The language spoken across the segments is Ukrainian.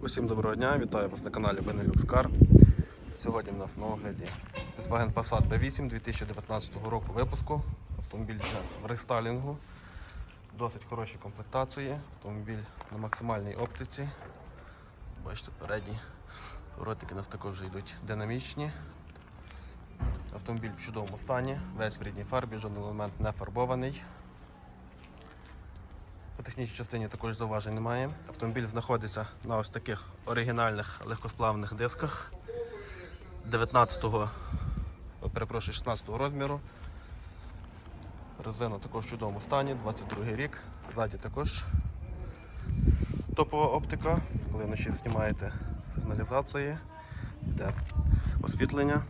Усім доброго дня, вітаю вас на каналі Benelux Car. Сьогодні в нас на огляді Volkswagen Passat B8 2019 року випуску. Автомобіль вже в рестайлінгу. Досить хороші комплектації. Автомобіль на максимальній оптиці. Бачите, передні ротики у нас також йдуть динамічні. Автомобіль в чудовому стані, весь в рідній фарбі, жоден елемент не фарбований. Технічній частині також зауважень немає. Автомобіль знаходиться на ось таких оригінальних легкосплавних дисках 19-го, перепрошую, 16-го розміру. Резина також в чудовому стані, 22 рік. Ззаді також топова оптика. Коли вночі знімаєте сигналізації, йде освітлення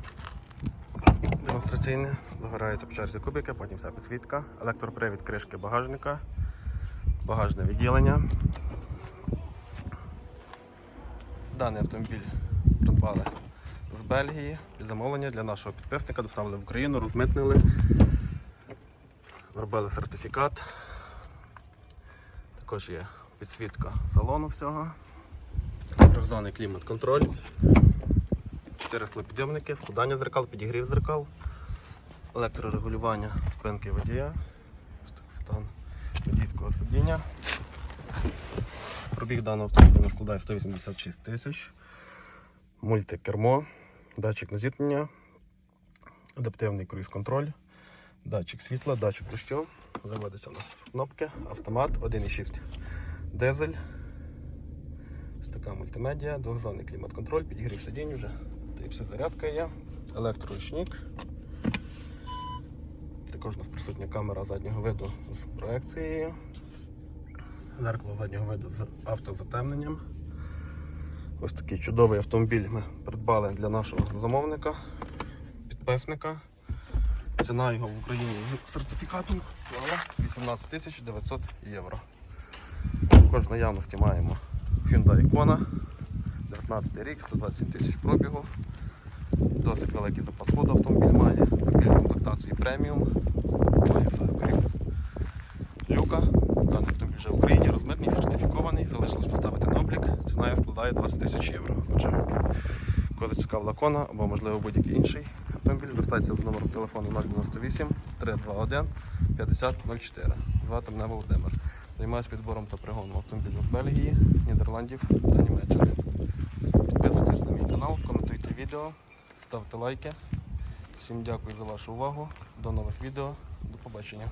демонстраційне, загорається по черзі кубики, потім вся підсвітка, електропривід кришки багажника багажне відділення. Даний автомобіль придбали з Бельгії під замовлення для нашого підписника, доставили в Україну, розмитнили, зробили сертифікат. Також є підсвітка салону всього, трьохзонний клімат-контроль, 4 склопідйомники, складання зеркал, підігрів зеркал, електрорегулювання спинки водія. Стан водійського сидіння. Пробіг даного автомобіля складає 186 тисяч. Мультикермо, датчик на зіткнення, адаптивний круїз-контроль, датчик світла, датчик дощу. Заводиться у кнопки, автомат 1.6 дизель. Ось така мультимедіа, двохзонний клімат-контроль, підігрів сидінь вже. Типси зарядка є, електроручник. Також у нас присутня камера заднього виду з проекцією. Зеркало заднього виду з автозатемненням. Ось такий чудовий автомобіль ми придбали для нашого замовника, підписника. Ціна його в Україні з сертифікатом склала 18 900 євро. Також в наявності маємо Hyundai Kona, 19 рік, 127 тисяч пробігу. Досить великий запас ходу автомобіль має, автомобіль комплектації преміум, має все окрім люка. Даний автомобіль вже в Україні розмитний, сертифікований, залишилось поставити на облік. Ціна складає 20 тисяч євро. Отже, кого зацікавила кона або можливо будь-який інший автомобіль, звертайтеся за номером телефону 098 321 5004. Звати мене Володимир. Займаюся підбором та пригоном автомобілів Бельгії, Нідерландів та Німеччини. Підписуйтесь на мій канал, коментуйте відео, ставте лайки. Всім дякую за вашу увагу. До нових відео. До побачення.